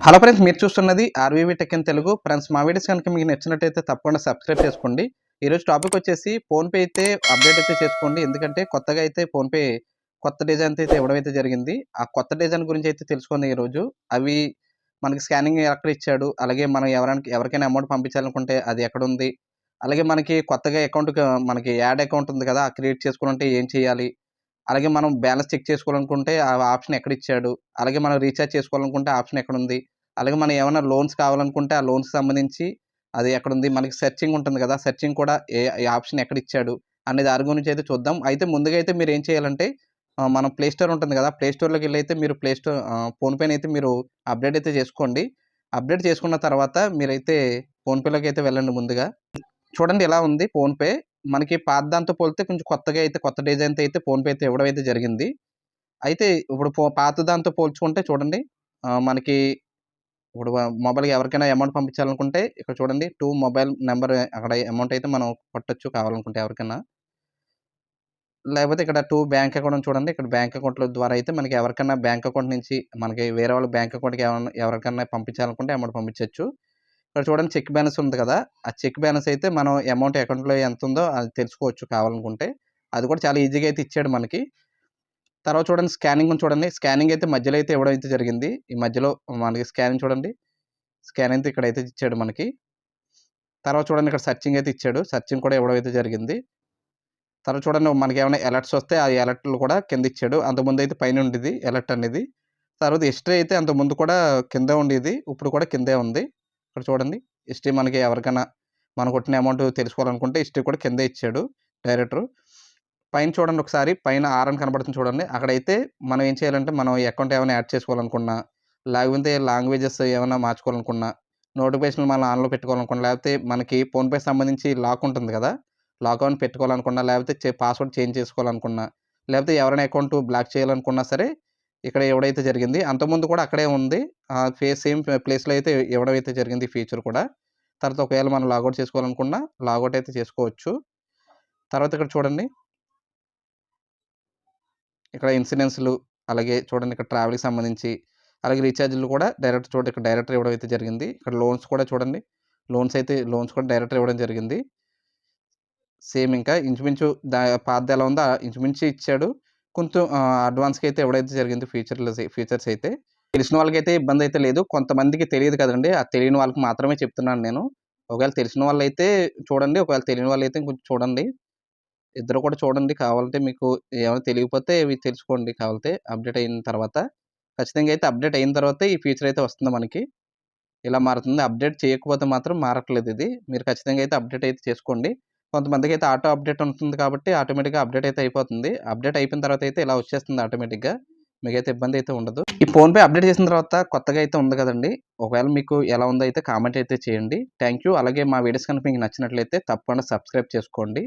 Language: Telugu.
హలో ఫ్రెండ్స్ మీరు చూస్తున్నది RVV tech in Telugu friends మా వీడియోస్ కనుక మీకు నచ్చినట్టయితే తప్పకుండా సబ్స్క్రైబ్ చేసుకోండి. ఈరోజు టాపిక్ వచ్చేసి ఫోన్పే అయితే అప్డేట్ అయితే చేసుకోండి. ఎందుకంటే కొత్తగా అయితే ఫోన్పే కొత్త డిజైన్ అయితే ఇవ్వడం అయితే జరిగింది. ఆ కొత్త డిజైన్ గురించి అయితే తెలుసుకుంది ఈరోజు అవి మనకి స్కానింగ్ ఎక్కడ ఇచ్చాడు అలాగే మనం ఎవరైనా ఎవరికైనా అమౌంట్ పంపించాలనుకుంటే అది ఎక్కడ ఉంది అలాగే మనకి కొత్తగా అకౌంట్ మనకి యాడ్ అకౌంట్ ఉంది కదా క్రియేట్ చేసుకుంటే ఏం చేయాలి అలాగే మనం బ్యాలెన్స్ చెక్ చేసుకోవాలనుకుంటే ఆ ఆప్షన్ ఎక్కడ ఇచ్చాడు అలాగే మనం రీఛార్జ్ చేసుకోవాలనుకుంటే ఆప్షన్ ఎక్కడ ఉంది అలాగే మనం ఏమైనా లోన్స్ కావాలనుకుంటే ఆ లోన్స్కి సంబంధించి అది ఎక్కడ ఉంది మనకి సెర్చింగ్ ఉంటుంది కదా సెర్చింగ్ కూడా ఏ ఆప్షన్ ఎక్కడ ఇచ్చాడు అనే దాని గురించి అయితే చూద్దాం. అయితే ముందుగా అయితే మీరు ఏం చేయాలంటే మనం ప్లే స్టోర్ ఉంటుంది కదా ప్లే స్టోర్లోకి వెళ్ళి అయితే మీరు ప్లే స్టోర్ ఫోన్పేని అయితే మీరు అప్డేట్ అయితే చేసుకోండి. అప్డేట్ చేసుకున్న తర్వాత మీరైతే ఫోన్పేలోకి అయితే వెళ్ళండి ముందుగా. చూడండి ఎలా ఉంది ఫోన్పే మనకి పాత దాంతో పోలితే కొంచెం కొత్తగా అయితే కొత్త డిజైన్తో అయితే ఫోన్పే అయితే ఇవ్వడం అయితే జరిగింది. అయితే ఇప్పుడు పో- పాత దాంతో పోల్చుకుంటే చూడండి మనకి ఇప్పుడు మొబైల్కి ఎవరికైనా అమౌంట్ పంపించాలనుకుంటే ఇక్కడ చూడండి టూ మొబైల్ నెంబర్ అక్కడ అమౌంట్ అయితే మనం కొట్టచ్చు కావాలనుకుంటే ఎవరికైనా. లేకపోతే ఇక్కడ టూ బ్యాంక్ అకౌంట్ చూడండి ఇక్కడ బ్యాంక్ అకౌంట్ల ద్వారా అయితే మనకి ఎవరికైనా బ్యాంక్ అకౌంట్ నుంచి మనకి వేరే వాళ్ళ బ్యాంక్ అకౌంట్కి ఎవరికైనా పంపించాలనుకుంటే అమౌంట్ పంపించవచ్చు ఇక్కడ చూడండి చెక్ బ్యాలెన్స్ ఉంది కదా. ఆ చెక్ బ్యాలెన్స్ అయితే మనం అమౌంట్ అకౌంట్లో ఎంత ఉందో అది తెలుసుకోవచ్చు కావాలనుకుంటే. అది కూడా చాలా ఈజీగా అయితే ఇచ్చాడు మనకి. తర్వాత చూడండి స్కానింగ్ చూడండి. స్కానింగ్ అయితే మధ్యలో అయితే ఇవ్వడం అయితే జరిగింది. ఈ మధ్యలో మనకి స్కానింగ్ చూడండి. స్కాన్ అయితే ఇక్కడ అయితే ఇచ్చాడు మనకి. తర్వాత చూడండి ఇక్కడ సర్చింగ్ అయితే ఇచ్చాడు. సర్చింగ్ కూడా ఇవ్వడం అయితే జరిగింది. తర్వాత చూడండి మనకి ఏమైనా అలర్ట్స్ వస్తే ఆ అలర్ట్లు కూడా కింద ఇచ్చాడు. అంతకుముందు అయితే పైన ఉండేది అలర్ట్ అనేది. తర్వాత హిస్టరీ అయితే అంతకుముందు కూడా కింద ఉండేది. ఇప్పుడు కూడా కిందే ఉంది. ఇక్కడ చూడండి. హిస్టరీ మనకి ఎవరికైనా మనం కొట్టిన అమౌంట్ తెలుసుకోవాలనుకుంటే హిస్టరీ కూడా కింద ఇచ్చాడు డైరెక్టర్. పైన చూడండి ఒకసారి పైన ఆర్ఎన్ కనబడుతుంది చూడండి. అక్కడైతే మనం ఏం చేయాలంటే మనం అకౌంట్ ఏమైనా యాడ్ చేసుకోవాలనుకున్నా లేకపోతే లాంగ్వేజెస్ ఏమైనా మార్చుకోవాలనుకున్నా నోటిఫికేషన్ మనం ఆన్లో పెట్టుకోవాలనుకున్నా లేకపోతే మనకి ఫోన్పే సంబంధించి లాక్ ఉంటుంది కదా లాక్ ఆన్ పెట్టుకోవాలనుకున్నా లేకపోతే పాస్వర్డ్ చేంజ్ చేసుకోవాలనుకున్నా లేకపోతే ఎవరైనా అకౌంట్ బ్లాక్ చేయాలనుకున్నా సరే ఇక్కడ ఎవడైతే జరిగింది అంతకుముందు కూడా అక్కడే ఉంది. ఆ ఫేస్ సేమ్ ప్లేస్లో అయితే ఇవ్వడం అయితే జరిగింది ఫీచర్ కూడా తర్వాత ఒకవేళ మనం లాగౌట్ చేసుకోవాలనుకున్నా లాగౌట్ అయితే చేసుకోవచ్చు. తర్వాత ఇక్కడ చూడండి. ఇక్కడ ఇన్సూరెన్స్లు అలాగే చూడండి ఇక్కడ ట్రావెల్కి సంబంధించి అలాగే రీఛార్జ్లు కూడా డైరెక్ట్ చూడండి ఇక్కడ డైరెక్టర్ ఇవ్వడం అయితే జరిగింది ఇక్కడ లోన్స్ కూడా చూడండి. లోన్స్ అయితే లోన్స్ కూడా డైరెక్టర్ ఇవ్వడం జరిగింది. సేమ్ ఇంకా ఇంచుమించు దా పాత ఎలా ఉందో ఇంచుమించు ఇచ్చాడు. కొంచెం అడ్వాన్స్కి అయితే ఎవడైతే జరిగింది ఫీచర్లు ఫీచర్స్ అయితే తెలిసిన వాళ్ళకైతే ఇబ్బంది అయితే లేదు. కొంతమందికి తెలియదు కదండి. ఆ తెలియని వాళ్ళకి మాత్రమే చెప్తున్నాను నేను. ఒకవేళ తెలిసిన వాళ్ళైతే చూడండి. ఒకవేళ తెలియని వాళ్ళు అయితే కొంచెం చూడండి. ఇద్దరు కూడా చూడండి. కావాలంటే మీకు ఏమైనా తెలియకపోతే ఇవి తెలుసుకోండి. కావాలంటే అప్డేట్ అయిన తర్వాత ఖచ్చితంగా అయితే అప్డేట్ అయిన తర్వాత ఈ ఫీచర్ అయితే వస్తుంది మనకి. ఇలా మారుతుంది. అప్డేట్ చేయకపోతే మాత్రం మారట్లేదు ఇది. మీరు ఖచ్చితంగా అయితే అప్డేట్ అయితే చేసుకోండి. కొంతమందికి అయితే ఆటో అప్డేట్ ఉంటుంది కాబట్టి ఆటోమేటిక్గా అప్డేట్ అయితే అయిపోతుంది. అప్డేట్ అయిపోయిన తర్వాత అయితే ఇలా వచ్చేస్తుంది ఆటోమేటిక్గా. మీకైతే ఇబ్బంది అయితే ఉండదు. ఈ ఫోన్పే అప్డేట్ చేసిన తర్వాత కొత్తగా అయితే ఉంది కదండి. ఒకవేళ మీకు ఎలా ఉందో అయితే కామెంట్ అయితే చేయండి. థ్యాంక్ యూ అలాగే మా వీడియోస్ కనుక మీకు నచ్చినట్లయితే తప్పకుండా సబ్స్క్రైబ్ చేసుకోండి.